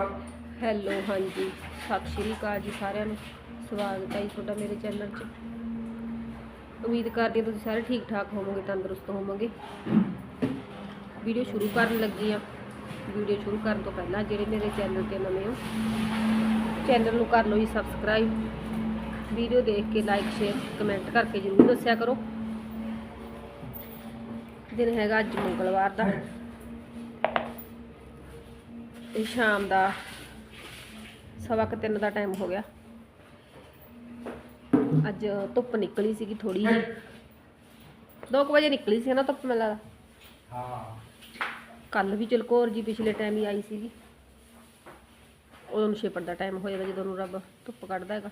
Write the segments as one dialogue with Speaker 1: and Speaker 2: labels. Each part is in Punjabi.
Speaker 1: ਹੈਲੋ ਹਾਂਜੀ। ਸਤਿ ਸ਼੍ਰੀ ਅਕਾਲ ਜੀ ਸਾਰਿਆਂ ਨੂੰ। ਸਵਾਗਤ ਹੈ ਜੀ ਤੁਹਾਡਾ ਮੇਰੇ ਚੈਨਲ 'ਚ। ਉਮੀਦ ਕਰਦੀ ਹਾਂ ਤੁਸੀਂ ਸਾਰੇ ਠੀਕ ਠਾਕ ਹੋਵੋਗੇ, ਤੰਦਰੁਸਤ ਹੋਵੋਗੇ। ਵੀਡੀਓ ਸ਼ੁਰੂ ਕਰਨ ਲੱਗੀ ਆ ਵੀਡੀਓ ਸ਼ੁਰੂ ਕਰਨ ਤੋਂ ਪਹਿਲਾਂ ਜਿਹੜੇ ਮੇਰੇ ਚੈਨਲ ਤੇ ਨਵੇਂ ਹੋ, ਚੈਨਲ ਨੂੰ ਕਰ ਲਓ ਜੀ ਸਬਸਕ੍ਰਾਈਬ। ਵੀਡੀਓ ਦੇਖ ਕੇ ਲਾਈਕ ਸ਼ੇਅਰ ਕਮੈਂਟ ਕਰਕੇ ਜਰੂਰ ਦੱਸਿਆ ਕਰੋ। ਦਿਨ ਹੈਗਾ ਅੱਜ ਮੰਗਲਵਾਰ ਦਾ। ਤੇ ਸ਼ਾਮ ਦਾ ਸਵਾ ਕੁ ਤਿੰਨ ਦਾ ਟਾਈਮ ਹੋ ਗਿਆ। ਅੱਜ ਧੁੱਪ ਨਿਕਲੀ ਸੀਗੀ ਥੋੜੀ ਜਿਹੀ। 2 ਵਜੇ ਨਿਕਲੀ ਸੀ ਨਾ ਧੁੱਪ ਮੈਨੂੰ ਲੱਗਦਾ।
Speaker 2: ਹਾਂ
Speaker 1: ਕੱਲ ਵੀ ਚਲਕੋਰ ਜੀ ਪਿਛਲੇ ਟਾਈਮ ਹੀ ਆਈ ਸੀਗੀ। ਉਦੋਂ ਨੂੰ ਛੇਪੜ ਦਾ ਟਾਈਮ ਹੋਏਗਾ ਜਦੋਂ ਨੂੰ ਰੱਬ ਧੁੱਪ ਕੱਢਦਾ ਹੈਗਾ।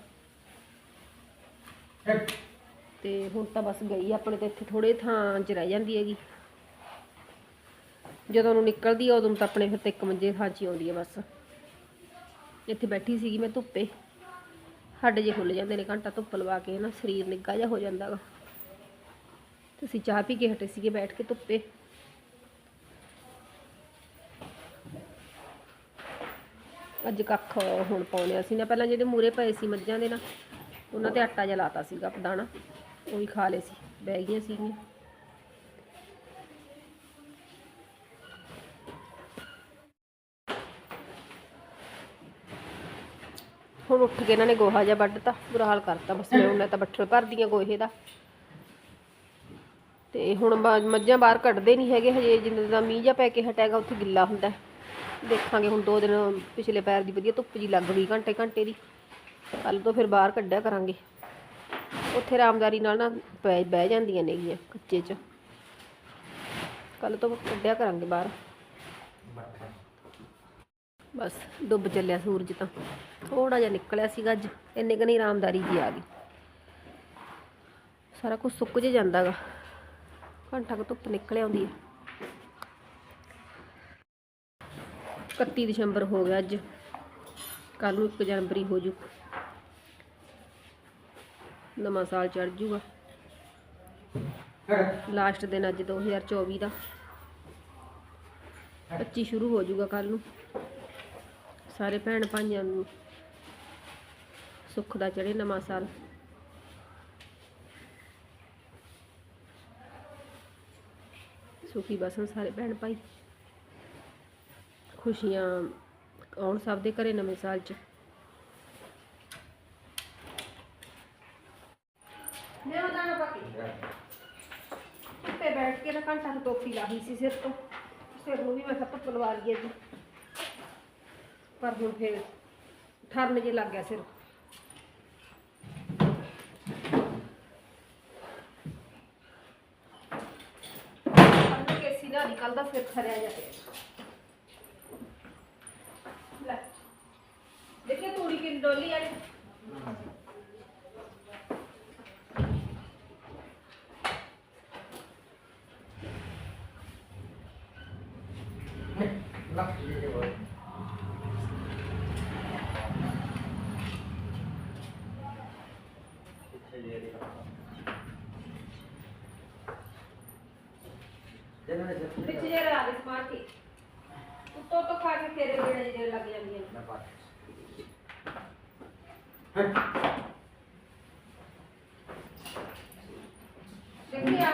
Speaker 1: ਤੇ ਹੁਣ ਤਾਂ ਬਸ ਗਈ ਆਪਣੇ ਤੇ ਇੱਥੇ ਥੋੜੇ ਥਾਂ 'ਚ ਰਹਿ ਜਾਂਦੀ ਹੈਗੀ। ਜਦੋਂ ਨੂੰ ਨਿਕਲਦੀ ਆ, ਉਦੋਂ ਤਾਂ ਆਪਣੇ ਫਿਰ ਤੇ ਇੱਕ ਮੰਜੇ ਥਾਂ 'ਚ ਆਉਂਦੀ ਹੈ ਬਸ। ਇੱਥੇ ਬੈਠੀ ਸੀਗੀ ਮੈਂ ਧੁੱਪੇ। ਹੱਡ ਜੇ ਖੁੱਲ ਜਾਂਦੇ ਨੇ, ਘੰਟਾ ਧੁੱਪ ਲਵਾ ਕੇ ਨਾ ਸਰੀਰ ਨਿੱਘਾ ਜਿਹਾ ਹੋ ਜਾਂਦਾ ਗਾ ਅਸੀਂ ਚਾਹ ਪੀ ਕੇ ਹਟੇ ਸੀਗੇ ਬੈਠ ਕੇ ਧੁੱਪੇ। ਅੱਜ ਕੱਖ ਹੁਣ ਪਾਉਣੇ ਅਸੀਂ ਨਾ, ਪਹਿਲਾਂ ਜਿਹੜੇ ਮੂਰੇ ਪਏ ਸੀ ਮੱਝਾਂ ਦੇ ਨਾ, ਉਹਨਾਂ ਤੇ ਆਟਾ ਜਿਹਾ ਲਾਤਾ ਸੀਗਾ ਦਾਣਾ ਉਹ ਵੀ ਖਾ ਲਏ ਸੀ, ਬਹਿ ਗਈਆਂ ਸੀਗੀਆਂ। ਹੁਣ ਉੱਠ ਕੇ ਇਹਨਾਂ ਨੇ ਗੋਹਾ ਜਿਹਾ ਵੱਢਤਾ, ਬੁਰਾ ਹਾਲ ਕਰਤਾ ਬਸ ਮੈਂ ਉਹਨਾਂ ਤਾਂ ਬੱਠਲ ਭਰਦੀਆਂ ਗੋਹੇ ਦਾ। ਤੇ ਹੁਣ ਬ- ਮੱਝਾਂ ਬਾਹਰ ਕੱਢਦੇ ਨਹੀਂ ਹੈਗੇ ਹਜੇ, ਜਿੰਨੇ ਦਾ ਮੀਂਹ ਜਿਹਾ ਪੈ ਕੇ ਹਟੇਗਾ ਉੱਥੇ ਗਿੱਲਾ ਹੁੰਦਾ। ਹੈ। ਦੇਖਾਂਗੇ ਹੁਣ ਦੋ ਦਿਨ ਪਿਛਲੇ ਪੈਰ ਦੀ ਵਧੀਆ ਧੁੱਪ ਜੀ ਲੱਗ ਗਈ ਘੰਟੇ ਘੰਟੇ ਦੀ। ਕੱਲ ਤੋਂ ਫਿਰ ਬਾਹਰ ਕੱਢਿਆ ਕਰਾਂਗੇ। ਉੱਥੇ ਆਰਾਮਦਾਰੀ ਨਾਲ ਨਾ ਪੈ, ਬਹਿ ਜਾਂਦੀਆਂ ਨੇਗੀਆਂ ਕੱਚੇ 'ਚ। ਕੱਲ ਤੋਂ ਕੱਢਿਆ ਕਰਾਂਗੇ ਬਾਹਰ। ਬਸ ਡੁੱਬ ਚੱਲਿਆ ਸੂਰਜ ਤਾਂ। ਥੋੜਾ ਜਿਹਾ ਨਿਕਲਿਆ ਸੀਗਾ ਅੱਜ। ਇੰਨੇ ਕੁ ਨਹੀਂ ਆਰਾਮਦਾਰੀ ਜੀ ਆ ਗਈ। ਸਾਰਾ ਕੁਝ ਸੁੱਕ ਜੇ ਜਾਂਦਾਗਾ ਘੰਟਾ ਕੁ ਧੁੱਪ ਨਿਕਲ ਆਉਂਦੀ ਹੈ 31 ਦਸੰਬਰ ਹੋ ਗਿਆ ਅੱਜ। ਕੱਲ ਨੂੰ 1 ਜਨਵਰੀ ਹੋ ਜੂ। ਨਵਾਂ ਸਾਲ ਚੜ ਜੂਗਾ। ਲਾਸਟ ਦਿਨ ਅੱਜ 2024 ਦਾ। 25 ਸ਼ੁਰੂ ਹੋ ਜੂਗਾ ਕੱਲ ਨੂੰ। ਸਾਰੇ ਭੈਣ ਭਾਈਆਂ ਨੂੰ ਸੁੱਖ ਦਾ ਚੜੇ ਨਵਾਂ ਸਾਲ। ਸੁਖੀ ਬਸਣ ਸਾਰੇ ਭੈਣ ਭਾਈ। ਖੁਸ਼ੀਆਂ ਆਉਣ ਸਭ ਦੇ ਘਰੇ ਨਵੇਂ ਸਾਲ 'ਚ। ਮੈਂ ਉਹਦਾ ਨਾ ਬਾਕੀ ਤੇ ਬੈਠ ਕੇ ਨਾ ਘੰਟਾ ਟੋਪੀ ਲਾਹੀ ਸੀ ਸਿਰ ਤੋਂ। ਸਿਰ ਨੂੰ ਵੀ ਮੈਂ ਸਭ ਤੋਂ ਲਵਾ ਲਈ ਜੀ ਪਰ ਹੁਣ ਫੇਰ ਠਰਨ ਜੇ ਲੱਗ ਗਿਆ ਸਿਰ। ਕੇਸੀ ਨਾ ਕੱਲ ਦਾ ਖਰਿਆ ਜਾ ਪਿਆ ਲੈ। ਤੂੜੀ ਕਿੰਨੀ ਡੋਲੀ ਆ ਪਿੱਛੇ ਜੇ ਰਾ ਦੇ ਸਮਾਰ ਕੇ ਉੱਤੋਂ ਤੋਂ ਖਾ ਕੇ ਫੇਰੇ ਜਿਹੜੇ ਜਿਹੜੇ ਲੱਗ ਜਾਂਦੀਆਂ ਨੇ ਦੇਖਿਆ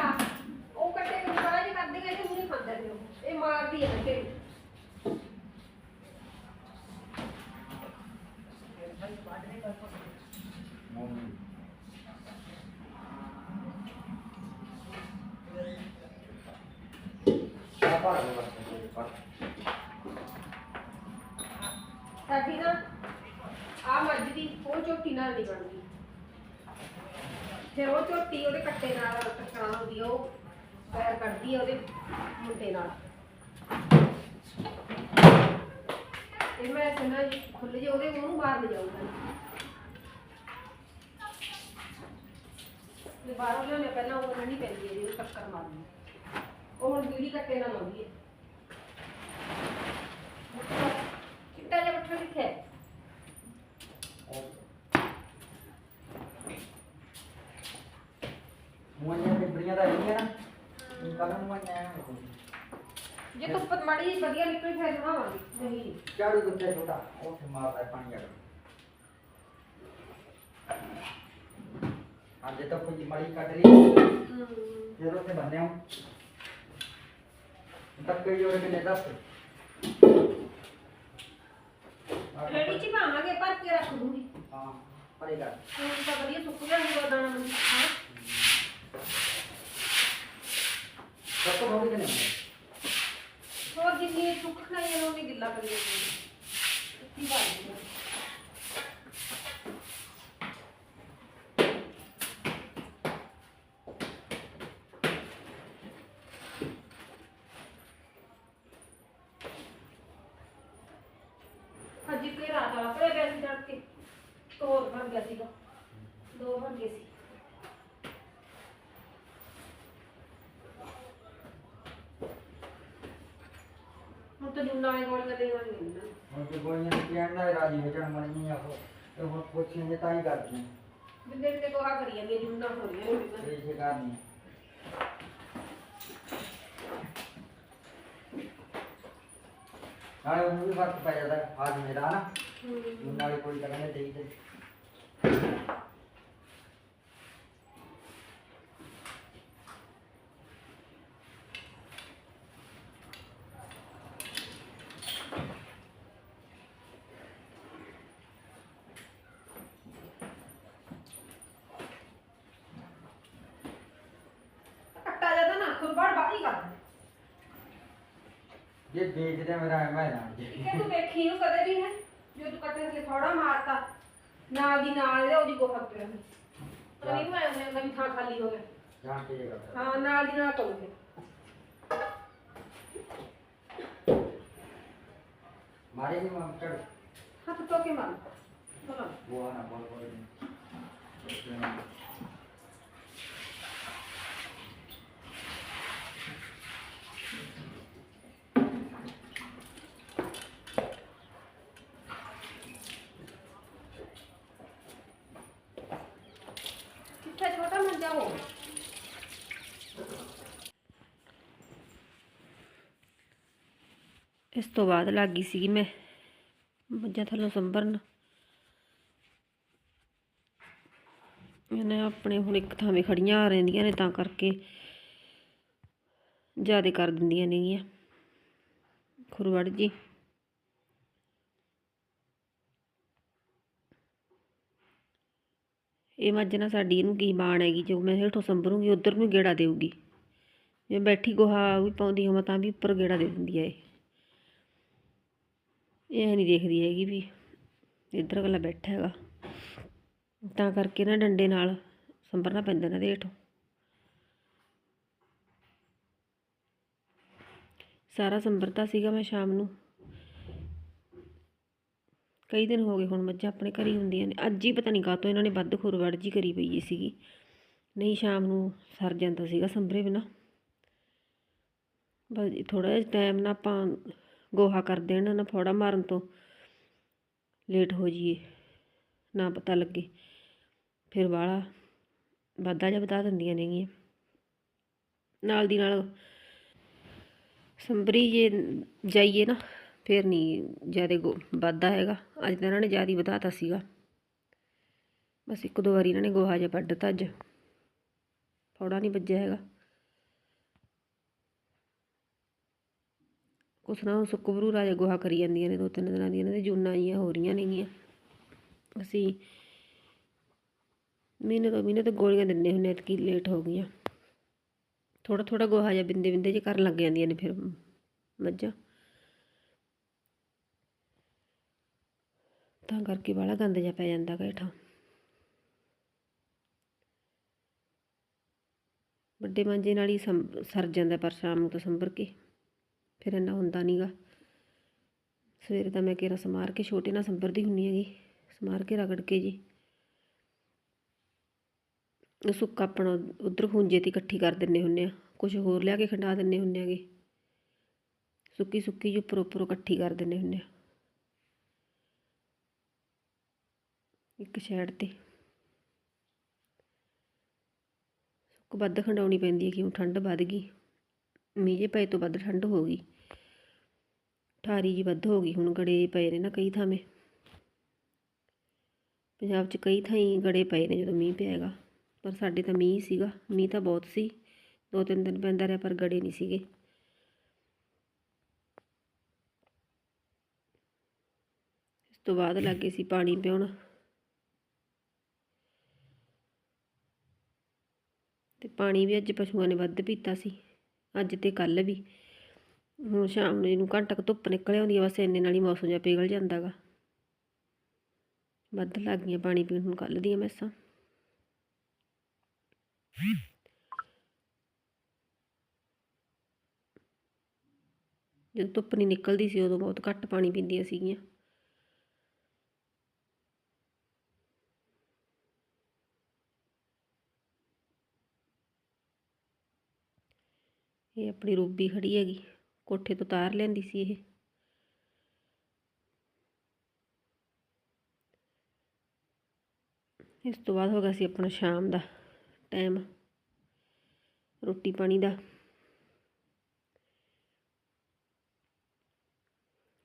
Speaker 1: ਉਹ ਕੱਟੇ ਨੂੰ ਸਾਰਾ ਜੀ ਕਰਦੀ ਗਈ ਤੇ ਮੂੰਹ ਖਾਂਦਾ ਸੀ ਉਹ ਇਹ ਮਾਰਦੀ ਹੈ ਕੱਟੇ ਨੂੰ ਸਾਡੀ ਨਾ ਆ ਮੱਝ ਦੀ ਉਹ ਝੋਟੀ ਨਾਲ ਨਹੀਂ ਬਣਦੀ ਫਿਰ ਉਹ ਝੋਟੀ ਉਹਦੇ ਕੱਟੇ ਨਾਲ ਟਕਰਾਉਂਦੀ ਆ ਉਹ ਪੈਰ ਕੱਢਦੀ ਆ ਉਹਦੇ ਮੁੰਡੇ ਨਾਲ। ਇਹ ਮੈਂ ਸੁਣਾ ਖੁੱਲ ਜੇ ਉਹਦੇ ਮੂੰਹ ਬਾਹਰ ਨਹੀਂ ਤੇ ਬਾਹਰੋਂ ਲਿਆਉਣੇ ਪਹਿਲਾਂ ਉਹ ਨਹੀਂ ਪੈਂਦੀ ਹੈ ਉਹ ਟੱਕਰ ਮਾਰਦੀ ਹੈ। ਉਹ ਹੁਣ ਬੀੜੀ ਕੱਟੇ ਨਾਲ ਆਉਂਦੀ ਹੈ ਚਿੱਟਾ ਜਿਹਾ ਬੱਠਾ ਕਿੱਥੇ ਹੈ
Speaker 2: ਮੁੰਨਿਆ ਤੇ ਬੜੀਆਂ ਦਾ ਨਹੀਂ ਹੈ ਨਾ ਕੱਲ ਨੂੰ ਮੈਂ ਆਇਆ
Speaker 1: ਜੇ ਧੁੱਪ ਮਾੜੀ ਜਿਹੀ ਵਧੀਆ ਨਿਕਲ ਫਿਰ ਬਣਾਵਾਂਗੇ ਨਹੀਂ
Speaker 2: ਝਾੜੂ ਕਿੱਥੇ ਛੋਟਾ ਉੱਥੇ ਮਾਰਦਾ ਹੈ ਪਾਣੀ ਆ ਅੱਜ ਤਾਂ ਕੋਈ ਮੜੀ ਕੱਢ ਲਈ। ਜਦੋਂ ਤੇ ਬੰਨੇ ਹਾਂ ਤੱਕੇ ਜੋੜ ਕੇ ਲੈ ਦੱਸ।
Speaker 1: ਰੇੜੀ ਚ ਪਾਵਾਂਗੇ ਭਰ ਕੇ ਰੱਖ ਦੂੰਗੀ।
Speaker 2: ਹਾਂ ਪਰੇ ਕਰ
Speaker 1: ਹੁਣ ਤਾਂ ਵਧੀਆ ਸੁੱਕ ਗਿਆ ਹੋਊਗਾ ਦਾਣਾ ਮੰਡੀ ਹਾਂ।
Speaker 2: ਸਭ ਤੋਂ ਥੋੜੀ ਕਨੇ
Speaker 1: ਹੋਰ ਜਿੰਨੀ ਸੁੱਕ ਖਾਈ ਜਾਣਾ ਉਨੀ ਗਿੱਲਾ ਕਰੀ ਜਾਂਦੀ ਇੱਕੀ ਬਾਤ ਹੈ ਹਾਂਜੀ ਕੋਈ ਰਾਤ ਵਾਲਾ ਪੜਿਆ ਗਿਆ ਸੀ ਡਰ ਕੇ ਤੋਰ ਬਣ ਗਿਆ ਸੀਗਾ ਦੋ ਬਣ ਗਏ ਸੀ ਵਾਲੇ ਗੋਲੀਆਂ ਦੇ ਨਾ
Speaker 2: ਹੁਣ ਤੇ ਗੋਲੀਆਂ ਪੀਣ ਦਾ ਰਾਜੀ ਵਜਣ ਮਣ ਆ ਉਹ ਤੇ ਹੁਣ ਪੁੱਛੀਏ ਤਾਂ ਹੀ ਕਰਦੀ।
Speaker 1: ਬਿੰਦੇ ਬਿੰਦੇ ਕੋਹਾ ਕਰੀ ਜਾਂਦੀ ਜੁੰਨਾ ਹੋ ਰਹੀਆਂ ਨੇ
Speaker 2: ਇਹ ਜੇ ਕਰਨੀ ਨਾਲੇ ਉਹਨੂੰ ਵੀ ਫ਼ਰਕ ਪੈ ਜਾਂਦਾ ਮੇਰਾ ਨਾ।
Speaker 1: ਹੂੰ।
Speaker 2: ਨਾਲੇ ਕੋਈ ਤਾਂ ਕਹਿੰਦੇ ਦੇਈ
Speaker 1: ਕੱਟਾ ਜਾਂਦਾ ਨਾ ਖੁਰਬਾੜ ਬਾਹਰ ਹੀ ਕਰਦਾ
Speaker 2: ਜੇ ਵੇਚਦੇ ਮੇਰਾ ਮੈਂ ਨਾ ਜੇ
Speaker 1: ਕਿ ਤੂੰ ਵੇਖੀ ਨੂੰ ਕਦੇ ਵੀ ਹੈ ਜੋ ਤੂੰ ਕੱਟੇ ਤੇ ਥੋੜਾ ਮਾਰਤਾ ਨਾਲ ਦੀ ਨਾਲ ਇਹਦੇ ਉਹਦੀ ਗੋਹਾ ਤੇ ਰਹੀ ਪਰ ਨਹੀਂ ਮੈਂ ਉਹਨੇ ਵੀ ਥਾਂ ਖਾਲੀ ਹੋ ਗਿਆ
Speaker 2: ਜਾਣ ਕੇ ਜੇ ਕਰਦਾ
Speaker 1: ਹਾਂ ਨਾਲ ਦੀ ਨਾਲ ਕਰੂੰਗੇ
Speaker 2: ਮਾਰੇ ਨਹੀਂ ਮੈਂ ਚੜ
Speaker 1: ਹੱਥ ਧੋ ਕੇ ਮਾਰ ਚਲੋ
Speaker 2: ਬੋਆ ਨਾ ਬੋਲ ਬੋਲ
Speaker 1: ਕਿੱਥੇ ਛੋਟਾ ਮੰਜਾ ਹੋ ਇਸ ਤੋਂ ਬਾਅਦ ਲੱਗ ਗਈ ਸੀਗੀ ਮੈਂ ਮੱਝਾਂ ਥੱਲੋਂ ਸੰਭਰਨ। ਇਹਨੇ ਆਪਣੇ ਹੁਣ ਇੱਕ ਥਾਵੇਂ ਖੜੀਆਂ ਆ ਰਹਿੰਦੀਆਂ ਨੇ, ਤਾਂ ਕਰਕੇ ਜ਼ਿਆਦਾ ਕਰ ਦਿੰਦੀਆਂ ਨੇਗੀਆਂ। ਖੁਰਵੜ ਜੀ। ਇਹ ਮੱਝ ਨਾ ਸਾਡੀ ਇਹਨੂੰ ਕੀ ਬਾਣ ਹੈਗੀ, ਜੋ ਮੈਂ ਹੇਠੋਂ ਸੰਭਰੂੰਗੀ, ਉਧਰ ਨੂੰ ਗੇੜਾ ਦੇਊਗੀ। ਜੇ ਬੈਠੀ ਗੋਹਾ ਵੀ ਪਾਉਂਦੀ ਹੋਵਾਂ, ਤਾਂ ਵੀ ਉੱਪਰ ਗੇੜਾ ਦੇ ਦਿੰਦੀ ਹੈ ਇਹ। ਇਹ ਨਹੀਂ ਦੇਖਦੀ ਹੈਗੀ ਵੀ ਇੱਧਰ ਅਗਲਾ ਬੈਠਾ ਹੈਗਾ। ਤਾਂ ਕਰਕੇ ਨਾ ਡੰਡੇ ਨਾਲ ਸੰਭਰਨਾ ਪੈਂਦਾ ਨਾ ਦੇ ਹੇਠੋਂ। ਸਾਰਾ ਸੰਭਰਤਾ ਸੀਗਾ ਮੈਂ ਸ਼ਾਮ ਨੂੰ। ਕਈ ਦਿਨ ਹੋ ਗਏ ਹੁਣ ਮੱਝਾਂ ਆਪਣੇ ਘਰ ਹੀ ਹੁੰਦੀਆਂ ਨੇ। ਅੱਜ ਹੀ ਪਤਾ ਨਹੀਂ ਕਾਹਤੋਂ ਇਹਨਾਂ ਨੇ ਵੱਧ ਖੁਰਵੜ ਜੀ ਕਰੀ ਪਈ ਸੀਗੀ। ਨਹੀਂ ਸ਼ਾਮ ਨੂੰ ਸਰ ਜਾਂਦਾ ਸੀਗਾ ਸੰਭਰੇ ਬਿਨਾ। ਬਸ ਥੋੜਾ ਜਿਹਾ ਟਾਈਮ ਨਾ ਆਪਾਂ ਗੋਹਾ ਕਰ ਦੇਣ ਨਾ ਫੋੜਾ ਮਾਰਨ ਤੋਂ। ਲੇਟ ਹੋ ਜਾਈਏ। ਨਾ ਪਤਾ ਲੱਗੇ। ਫਿਰ ਵਾਲਾ ਵਾਧਾ ਜਿਹਾ ਬਤਾ ਦਿੰਦੀਆਂ ਨੇਗੀਆਂ। ਨਾਲ ਦੀ ਨਾਲ ਸੰਭਰੀ ਜੇ ਜਾਈਏ ਨਾ, ਫਿਰ ਨਹੀਂ ਜ਼ਿਆਦਾ ਗੋ ਵਾਧਾ ਹੈਗਾ। ਅੱਜ ਤਾਂ ਇਹਨਾਂ ਨੇ ਜ਼ਿਆਦਾ ਵਧਾਤਾ ਸੀਗਾ। ਬਸ ਇੱਕ ਦੋ ਵਾਰੀ ਇਹਨਾਂ ਨੇ ਗੋਹਾ ਜਿਹਾ ਵੱਢ ਦਿੱਤਾ ਅੱਜ। ਫੌੜਾ ਨਹੀਂ ਵੱਜਿਆ ਹੈਗਾ। ਕੁਛ ਨਾ ਉਹ ਸੁੱਕਬਰੂ ਰਾਜਾ ਗੋਹਾ ਕਰੀ ਜਾਂਦੀਆਂ ਨੇ, ਦੋ ਤਿੰਨ ਦਿਨਾਂ ਦੀਆਂ, ਇਹਨਾਂ ਦੇ ਜੂਨਾਂ ਜੀਆਂ ਹੋ ਰਹੀਆਂ ਨੇਗੀਆਂ। ਅਸੀਂ ਮਹੀਨੇ ਤੋਂ ਮਹੀਨੇ ਤੋਂ ਗੋਲੀਆਂ ਦਿੰਦੇ ਹੁੰਦੇ ਐਤਕੀ ਲੇਟ ਹੋ ਗਈਆਂ। ਥੋੜਾ ਥੋੜਾ ਗੋਹਾ ਜਿਹਾ ਬਿੰਦੇ ਬਿੰਦੇ ਜੇ ਕਰਨ ਲੱਗ ਜਾਂਦੀਆਂ ਨੇ ਫਿਰ, ਮੱਝਾਂ। ਤਾਂ ਕਰਕੇ ਵਾਲਾ ਗੰਦ ਜਿਹਾ ਪੈ ਜਾਂਦਾ ਗਾ ਹੇਠਾਂ। ਵੱਡੇ ਮਾਂਜੇ ਨਾਲ ਹੀ ਸੰਭ- ਸਰ ਜਾਂਦਾ ਪਰ ਸ਼ਾਮ ਨੂੰ ਤਾਂ ਸੰਭਰ ਕੇ। ਫਿਰ ਇੰਨਾ ਹੁੰਦਾ ਨਹੀਂਗਾ ਸਵੇਰੇ ਦਾ ਮੈਂ ਕੇਰਾ ਸਮਾਰ ਕੇ ਛੋਟੇ ਨਾਲ ਸੰਭਰਦੀ ਹੁੰਨੀ ਹੈਗੀ, ਸਮਾਰ ਕੇ ਰਗੜ ਕੇ ਜੀ। ਉਹ ਸੁੱਕਾ ਆਪਣਾ ਉਧਰ ਖੂੰਜੇ ਤੇ ਇਕੱਠੀ ਕਰ ਦਿੰਨੇ ਹੁੰਨੇ ਆ ਕੁਝ ਹੋਰ ਲਿਆ ਕੇ ਖੰਡਾ ਦਿੰਨੇ ਹੁੰਨੇ ਆਗੇ ਸੁੱਕੀ ਸੁੱਕੀ ਜੀ ਉੱਪਰ ਉੱਪਰੋਂ ਇਕੱਠੀ ਕਰ ਦਿੰਨੇ ਹੁੰਨੇ ਆ। ਇੱਕ ਸਾਈਡ ਤੇ। ਸੁੱਕ ਵੱਧ ਖੰਡਾਉਣੀ ਪੈਂਦੀ ਹੈ, ਕਿਉਂ? ਠੰਡ ਵੱਧ ਗਈ। ਮੀਂਹ ਜੇ ਪਏ ਤੋਂ ਵੱਧ ਠੰਡ ਹੋ ਗਈ। ਠਾਰੀ ਜੀ ਵੱਧ ਹੋ ਗਈ, ਹੁਣ ਗੜੇ ਪਏ ਨੇ ਨਾ ਕਈ ਥਾਵੇਂ। ਪੰਜਾਬ 'ਚ ਕਈ ਥਾਈਂ ਗੜੇ ਪਏ ਨੇ ਜਦੋਂ ਮੀਂਹ ਪਿਆ ਪਰ ਸਾਡੇ ਤਾਂ ਮੀਂਹ ਸੀਗਾ, ਮੀਂਹ ਤਾਂ ਬਹੁਤ ਸੀ ਦੋ ਤਿੰਨ ਦਿਨ ਪੈਂਦਾ ਰਿਹਾ, ਪਰ ਗੜੇ ਨਹੀਂ ਸੀਗੇ। ਇਸ ਤੋਂ ਬਾਅਦ ਲੱਗੇ ਸੀ ਪਾਣੀ ਪਿਉਣ। ਤੇ ਪਾਣੀ ਵੀ ਅੱਜ ਪਸ਼ੂਆਂ ਨੇ ਵੱਧ ਪੀਤਾ ਸੀ, ਅੱਜ ਤੇ ਕੱਲ ਵੀ। ਹੁਣ ਸ਼ਾਮ ਨੂੰ ਇਹਨੂੰ ਘੰਟਾ ਕੁ ਧੁੱਪ ਨਿਕਲ ਆਉਂਦੀ ਆ, ਬਸ ਇੰਨੇ ਨਾਲ ਹੀ ਮੌਸਮ ਜਿਹਾ ਪਿਘਲ ਜਾਂਦਾ ਗਾ। ਵੱਧ ਲੱਗ ਗਈਆਂ ਪਾਣੀ ਪੀਣ ਹੁਣ ਕੱਲ ਦੀਆਂ ਮੈਸਾਂ। ਜਦੋਂ ਧੁੱਪ ਨਹੀਂ ਨਿਕਲਦੀ ਸੀ, ਉਦੋਂ ਬਹੁਤ ਘੱਟ ਪਾਣੀ ਪੀਂਦੀਆਂ ਸੀਗੀਆਂ। ਇਹ ਆਪਣੀ ਰੂਬੀ ਖੜੀ ਹੈਗੀ। ਕੋਠੇ ਤੋਂ ਤਾਰ ਲੈਂਦੀ ਸੀ ਇਹ। ਇਸ ਤੋਂ ਬਾਅਦ ਹੋ ਗਿਆ ਸੀ ਆਪਣਾ ਸ਼ਾਮ ਦਾ ਟਾਈਮ ਰੋਟੀ ਪਾਣੀ ਦਾ।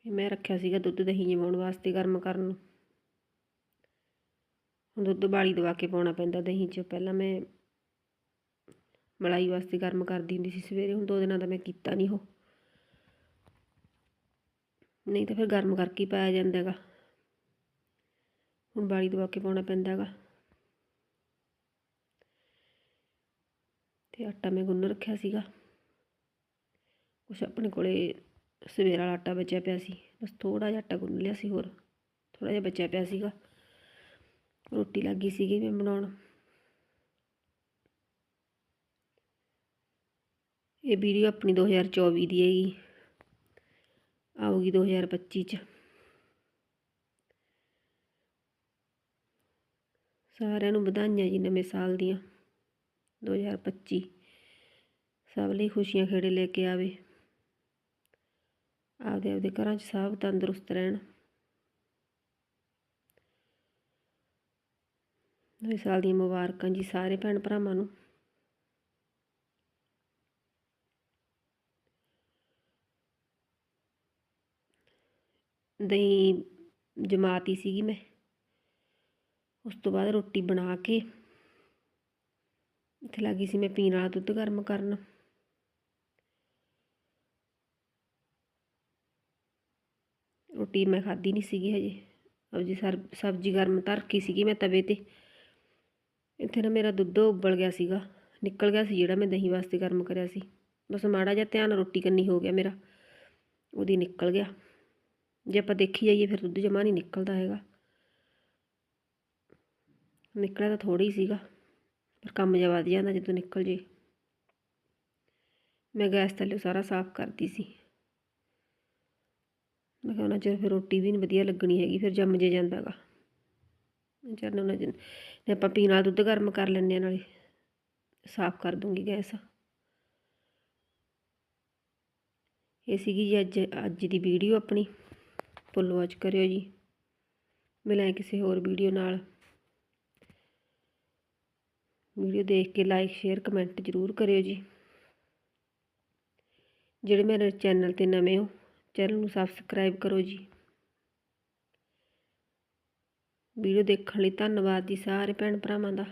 Speaker 1: ਮੈਂ ਰੱਖਿਆ ਸੀਗਾ ਦੁੱਧ ਦਹੀਂ ਜਮਾਉਣ ਵਾਸਤੇ ਗਰਮ ਕਰਨ ਨੂੰ। ਹੁਣ ਦੁੱਧ ਬਾਲੀ ਦਵਾ ਕੇ ਪਾਉਣਾ ਪੈਂਦਾ ਦਹੀਂ 'ਚ। ਪਹਿਲਾਂ ਮੈਂ ਮਲਾਈ ਵਾਸਤੇ ਗਰਮ ਕਰਦੀ ਹੁੰਦੀ ਸੀ ਸਵੇਰੇ, ਹੁਣ ਦੋ ਦਿਨਾਂ ਦਾ ਮੈਂ ਕੀਤਾ ਨਹੀਂ ਉਹ। ਨਹੀਂ ਤਾਂ ਫਿਰ ਗਰਮ ਕਰਕੇ ਹੀ ਪਾਇਆ ਜਾਂਦਾ ਹੈਗਾ ਹੁਣ ਬਾਲੀ ਦਵਾ ਕੇ ਪਾਉਣਾ ਪੈਂਦਾ ਹੈਗਾ ਤੇ ਆਟਾ ਮੈਂ ਗੁੰਨ ਰੱਖਿਆ ਸੀਗਾ। ਕੁਛ ਆਪਣੇ ਕੋਲੇ ਸਵੇਰ ਵਾਲਾ ਆਟਾ ਬਚਿਆ ਪਿਆ ਸੀ। ਬਸ ਥੋੜਾ ਜਿਹਾ ਆਟਾ ਗੁੰਨ ਲਿਆ ਸੀ ਹੋਰ। ਥੋੜਾ ਜਿਹਾ ਬਚਿਆ ਪਿਆ ਸੀਗਾ। ਰੋਟੀ ਲੱਗੀ ਸੀਗੀ ਮੈਂ ਬਣਾਉਣ। ਇਹ ਵੀਡੀਓ ਆਪਣੀ 2024 ਦੀ ਹੈਗੀ। ਆਊਗੀ 2025 ਚ। ਸਾਰਿਆਂ ਨੂੰ ਵਧਾਈਆਂ ਜੀ ਨਵੇਂ ਸਾਲ ਦੀਆਂ 2025 ਸਭ ਲਈ ਖੁਸ਼ੀਆਂ ਖੇੜੇ ਲੈ ਕੇ ਆਵੇ। ਆਪਦੇ ਆਪਦੇ ਘਰਾਂ 'ਚ ਸਭ ਤੰਦਰੁਸਤ ਰਹਿਣ। ਨਵੇਂ ਸਾਲ ਦੀਆਂ ਮੁਬਾਰਕਾਂ ਜੀ ਸਾਰੇ ਭੈਣ ਭਰਾਵਾਂ ਨੂੰ। ਦਹੀਂ ਜਮਾਤੀ ਸੀਗੀ ਮੈਂ। ਉਸ ਤੋਂ ਬਾਅਦ ਰੋਟੀ ਬਣਾ ਕੇ ਇੱਥੇ ਲੱਗੀ ਸੀ ਮੈਂ ਪੀਣ ਵਾਲਾ ਦੁੱਧ ਗਰਮ ਕਰਨ। ਰੋਟੀ ਮੈਂ ਖਾਧੀ ਨਹੀਂ ਸੀਗੀ ਹਜੇ। ਸਬਜ਼ੀ ਸਰ, ਸਬਜ਼ੀ ਗਰਮ ਧਰਕੀ ਸੀਗੀ ਮੈਂ ਤਵੇ ਤੇ। ਇੱਥੇ ਨਾ ਮੇਰਾ ਦੁੱਧ ਉਬਲ ਗਿਆ ਸੀਗਾ। ਨਿਕਲ ਗਿਆ ਸੀ ਜਿਹੜਾ ਮੈਂ ਦਹੀਂ ਵਾਸਤੇ ਗਰਮ ਕਰਿਆ ਸੀ। ਬਸ ਮਾੜਾ ਜਿਹਾ ਧਿਆਨ ਰੋਟੀ ਕੰਨੀ ਹੋ ਗਿਆ ਮੇਰਾ। ਉਹਦੀ ਨਿਕਲ ਗਿਆ। ਜੇ ਆਪਾਂ ਦੇਖੀ ਜਾਈਏ ਫਿਰ ਦੁੱਧ ਜਮਾ ਨਹੀਂ ਨਿਕਲਦਾ ਹੈਗਾ। ਨਿਕਲਿਆ ਤਾਂ ਥੋੜ੍ਹਾ ਹੀ ਸੀਗਾ, ਪਰ ਕੰਮ ਜਿਹਾ ਵੱਧ ਜਾਂਦਾ ਜਦੋਂ ਨਿਕਲ ਜੇ। ਮੈਂ ਗੈਸ ਥੱਲੇ ਸਾਰਾ ਸਾਫ਼ ਕਰਦੀ ਸੀ। ਮੈਂ ਕਿਹਾ ਉਹਨਾਂ ਚਿਰ ਫਿਰ ਰੋਟੀ ਵੀ ਨਹੀਂ ਵਧੀਆ ਲੱਗਣੀ ਹੈਗੀ, ਫਿਰ ਜੰਮ ਜੇ ਜਾਂਦਾ ਗਾ ਚਰਨ ਉਹਨਾਂ ਚਿਰ ਨੇ ਆਪਾਂ ਪੀਣ ਵਾਲਾ ਦੁੱਧ ਗਰਮ ਕਰ ਲੈਂਦੇ ਹਾਂ ਨਾਲੇ, ਸਾਫ਼ ਕਰ ਦੂੰਗੀ ਗੈਸ। ਇਹ ਸੀਗੀ ਜੀ ਅੱਜ ਅੱਜ ਦੀ ਵੀਡੀਓ ਆਪਣੀ। ਫੁੱਲ ਵਾਚ ਕਰਿਓ ਜੀ। ਮਿਲਾਂ ਕਿਸੇ ਹੋਰ ਵੀਡੀਓ ਨਾਲ। ਵੀਡੀਓ ਦੇਖ ਕੇ ਲਾਈਕ ਸ਼ੇਅਰ ਕਮੈਂਟ ਜ਼ਰੂਰ ਕਰਿਓ ਜੀ। ਜਿਹੜੇ ਮੇਰੇ ਚੈਨਲ ਤੇ ਨਵੇਂ ਹੋ, ਚੈਨਲ ਨੂੰ ਸਬਸਕ੍ਰਾਈਬ ਕਰੋ ਜੀ। ਵੀਡੀਓ ਦੇਖਣ ਲਈ ਧੰਨਵਾਦ ਜੀ ਸਾਰੇ ਭੈਣ ਭਰਾਵਾਂ ਦਾ।